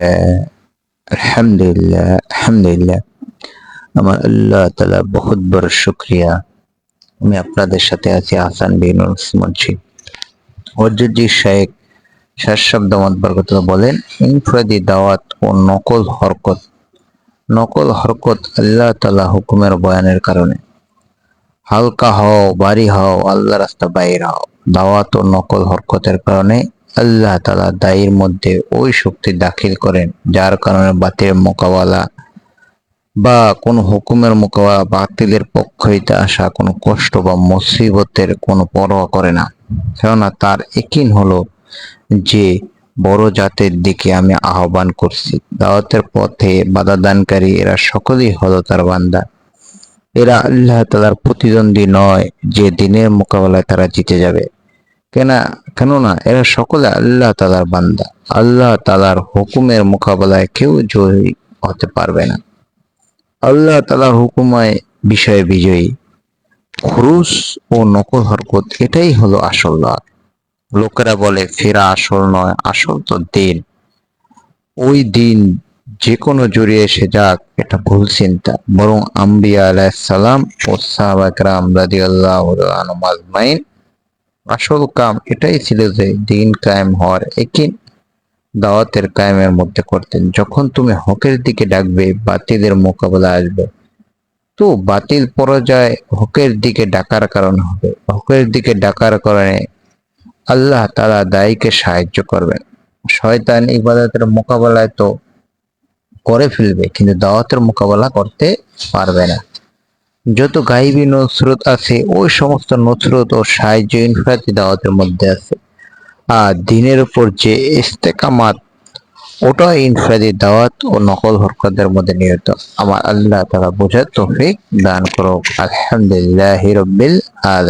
আলহামদুলিল্লাহ আলহামদুলিল্লাহ। আমার আল্লাহ তালা বহুত বড় শুক্রিয়া। আমি আপনাদের সাথে আছি হাসান বিন মুন্সি হজরতজি শেখ বলেন, ইনফ্রাদি দাওয়াত ও নকল হরকত নকল হরকত আল্লাহ তালা হুকুমের বয়ানের কারণে। হালকা হও বাড়ি হও আল্লাহ রাস্তা বাইর হও। দাওয়াত ও নকল হরকতের কারণে আল্লাহ তালা দায়ের মধ্যে ওই শক্তি দাখিল করেন, যার কারণে বাতিলের মোকাবেলা বা কোনো হুকুমের মোকাবেলা বাতিলের পক্ষ হইতে আসা কোনো কষ্ট বা মুসিবতের কোনো পরোয়া করে না। কেননা তার একিন হলো যে, বড় জাতের দিকে আমি আহ্বান করছি। দাওয়াতের পথে বাধা দানকারী এরা সকলেই হলো তার বান্দা। এরা আল্লাহ তালার প্রতিদ্বন্দ্বী নয়, যে দিনের মোকাবেলায় তারা জিতে যাবে। কেনা, কেননা এরা সকলে আল্লাহ তালার বান্দা। আল্লাহ তালার হুকুমের মোকাবেলায় কেউ জয়ী হতে পারবে না। আল্লাহ তালার হুকুমায় বিষয়ে বিজয়ী। খুরুস ও নকল হরকত, এটাই হলো আসল লাভ লোকেরা বলে, ফেরা আসল নয়, আসল তো দিন। ওই দিন যে কোনো জড়িয়ে এসে যাক, এটা ভুল চিন্তা। বরং আম্বিয়া আলাইসালাম ও সাহাবাকরাম রাজি আল্লাহ আজমাইন আসল কাম এটাই ছিল যে দিন কায়েম হওয়ার একই দাওয়াতের কায়েমের মধ্যে করতেন। যখন তুমি হকের দিকে ডাকবে, বাতিলের মোকাবেলা আসবে। তো বাতিল পরাজয় হকের দিকে ডাকার কারণ হবে। হকের দিকে ডাকার কারণে আল্লাহ তালা দায়ীকে সাহায্য করবেন। শয়তান ইবাদতের মোকাবেলায় তো করে ফেলবে, কিন্তু দাওয়াতের মোকাবেলা করতে পারবে না। যত গাইবী নসরত আছে, ওই সমস্ত নসরত ও সাহায্য ইনফ্রাতি দাওয়াতের মধ্যে আছে। আর দিনের উপর যে ইস্তেকামাত, ওটা ইনফ্রাদি দাওয়াত ও নকল হরকতের মধ্যে নিহত। আমার আল্লাহ তারা বোঝার তৌফিক দান করুক। আলহামদুলিল্লাহ রবিল আলম